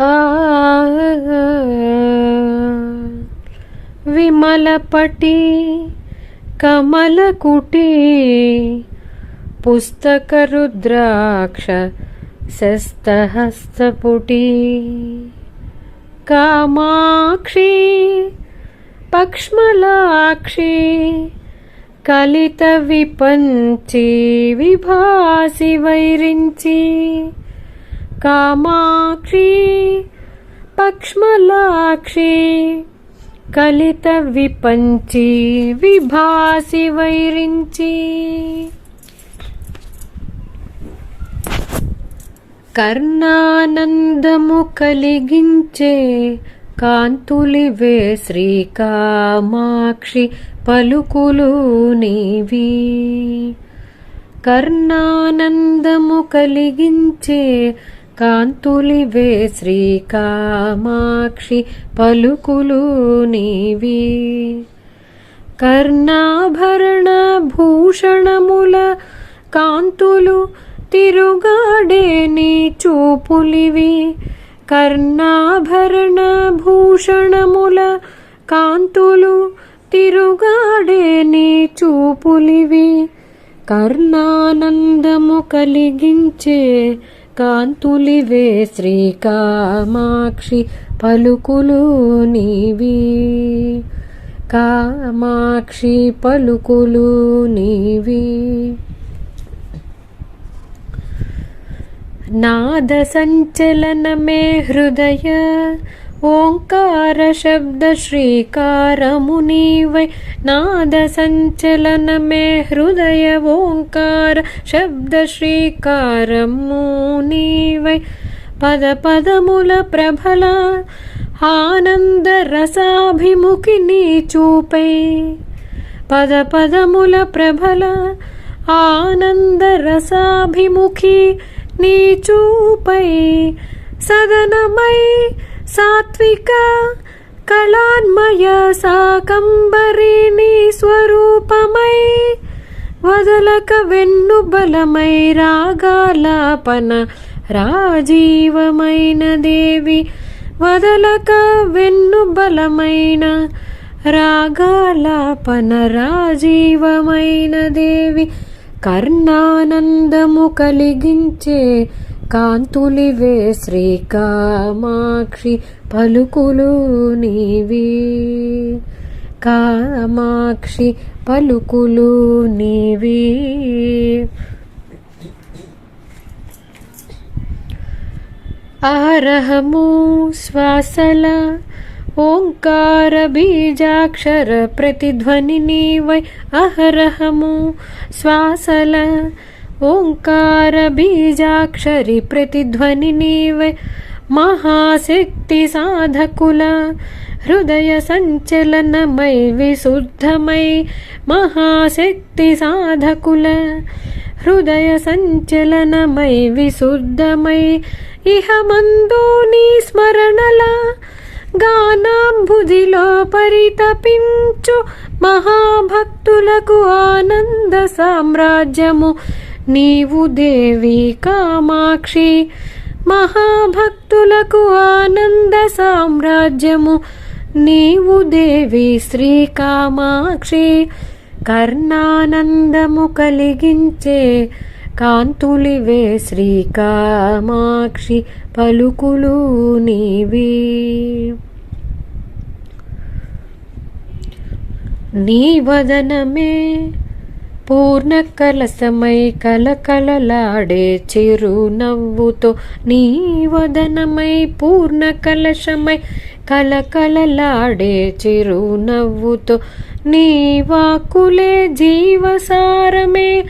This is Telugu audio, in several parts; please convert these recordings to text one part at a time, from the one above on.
ఆ విమలపటి కమలకుటి పుస్తకరుద్రాక్ష శస్తహస్తపుటి. కామాక్షి పక్ష్మలాక్షి కలిత విపంచి విభాసి వైరించి. కామాక్షి పక్ష్మలాక్షి కలిత విపంచి విభాసి వైరించి. కర్ణానందము కలిగించే కాంతులివే శ్రీకామాక్షి పలుకులు నీవి. కర్ణానందము కలిగించే కాంతులివే శ్రీకామాక్షి పలుకులు నీవి. కర్ణాభరణ భూషణముల కాంతులు తిరుగాడే నీ చూపులివి. కర్ణాభరణ భూషణముల కాంతులు తిరుగాడే నీ చూపులివి. కర్ణానందము కలిగించే కాంతులివే శ్రీకామాక్షి పలుకులు నీవి. కామాక్షి పలుకులు నీవి. నాద సంచలనమే హృదయ ఓంకార శబ్ద శ్రీకారము నీవై నాద సంచలనమే హృదయ ఓంకార శబ్ద శ్రీకారము నీవై పద పదముల ప్రభల ఆనంద రసాభిముఖి నీ చూపై పద పదముల ప్రభల ఆనంద రసాభిముఖి నీ చూపై సదనమై సాత్విక కళాన్మయ సాకంబరిణి స్వరూపమై వదలక వెన్ను బలమై రాగాలాపన రాజీవమైన దేవి వదలక వెన్ను బలమైన రాగాలాపన రాజీవమైన దేవి కర్ణానందము కలిగించే కాంతులివే శ్రీకామాక్షి పలుకులు నీవి. కామాక్షి పలుకులు నీవి. అహరహము శ్వాసల ఓంకార బీజాక్షర ప్రతిధ్వని నీవై. అహరహము శ్వాసల ఓంకార బీజాక్షరి ప్రతిధ్వని నీవే మహాశక్తి సాధకుల హృదయ సంచలనమై విశుద్ధమై మహాశక్తి సాధకుల హృదయ సంచలనమై విశుద్ధమై ఇహమందు నీ స్మరణల గానాంబుధిలో పరితపించు మహాభక్తులకు ఆనంద సామ్రాజ్యము. నీవు దేవి కామాక్షి మహాభక్తులకు ఆనంద సామ్రాజ్యము. నీవు దేవి శ్రీ కామాక్షి కర్ణానందము కలిగించే కాంతులివే శ్రీ కామాక్షి పలుకులు నీవి. నీ వదనమే పూర్ణ కలసమై కలకలలాడే చిరునవ్వుతో నీ వదనమై పూర్ణ కలశమై కలకలలాడే చిరునవ్వుతో నీ వాకులే జీవసారమే.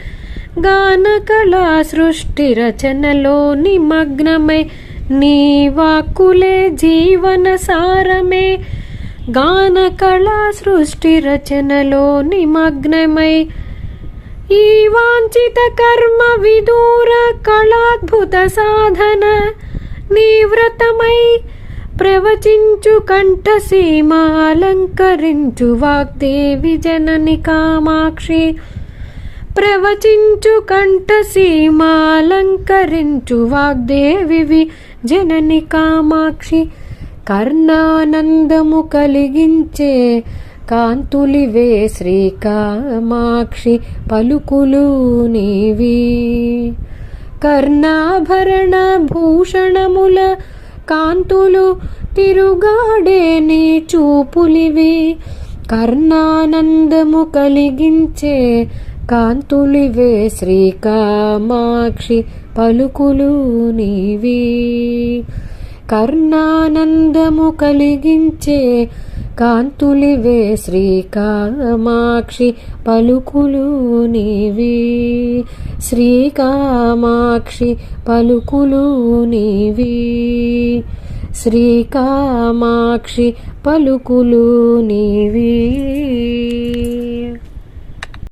గాన కళా సృష్టి రచనలో నిమగ్నమై నీ వాకులే జీవన సారమే గాన కళా సృష్టి రచనలో నిమగ్నమై ఈ వాంఛిత కర్మ విదూర కళాద్భుత సాధన నివ్రతమై ప్రవచించు కంఠసీమ అలంకరించు వాగ్దేవి జనని కామాక్షి. ప్రవచించు కంఠ సీమాలంకరించు వాగ్దేవి జనని కామాక్షి. కర్ణానందము కలిగించే కాంతులివే శ్రీకామాక్షి పలుకులు నీవి. కర్ణాభరణ భూషణముల కాంతులు తిరుగాడే నీ చూపులివి. కర్ణానందము కలిగించే కాంతులివే శ్రీకామాక్షి పలుకులు నీవి. కర్ణానందము కలిగించే కాంతులివే శ్రీకామాక్షి పలుకులు నీవి. శ్రీకామాక్షి పలుకులు నీవి. శ్రీకామాక్షి పలుకులు నీవీ.